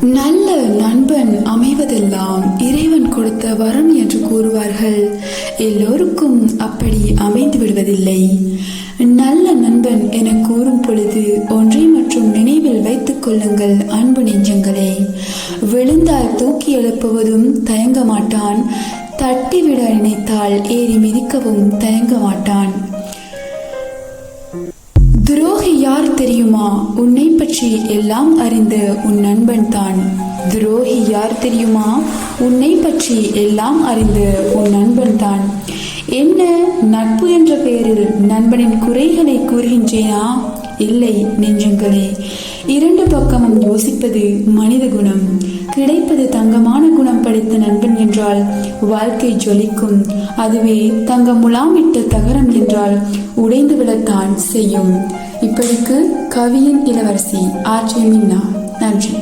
நல்ல நண்பன் அமைவதெல்லாம் இறைவன் கொடுத்த வரம் என்று கூறுவார்கள். எல்லோருக்கும் அப்படி அமைந்து விடுவதில்லை. நல்ல நண்பன் என கூறும் பொழுது ஒன்றை மற்றும் நினைவில் வைத்துக் கொள்ளுங்கள் அன்பு நெஞ்சங்களே. விழுந்தால் தூக்கி எழுப்புவதும் தயங்க மாட்டான் தட்டிவிட நினைத்தால் ஏறி மிதிக்கவும் தயங்க மாட்டான் துரோகி யார் தெரியுமா? உன்னை பற்றி எல்லாம் அறிந்த உன் நண்பன் தான். துரோகி யார் தெரியுமா? உன்னை பற்றி எல்லாம் அறிந்த உன் நண்பன் தான். என்ன நட்பு என்ற பெயரில் நண்பனின் குறைகளை கூறுகின்றேனா? இல்லை நெஞ்சங்களே. இரண்டு பக்கமும் யோசிப்பது மனித குணம். கிடைப்பது தங்கமான படைத்த நண்பன் என்றால் வாழ்க்கை ஜொலிக்கும். அதுவே தங்க முலாமிட்ட தகரம் என்றால் உடைந்து விடத்தான் செய்யும். இப்படிக்கு கவியின் இளவரசி ஆர்ஜே மின்னா நன்றி.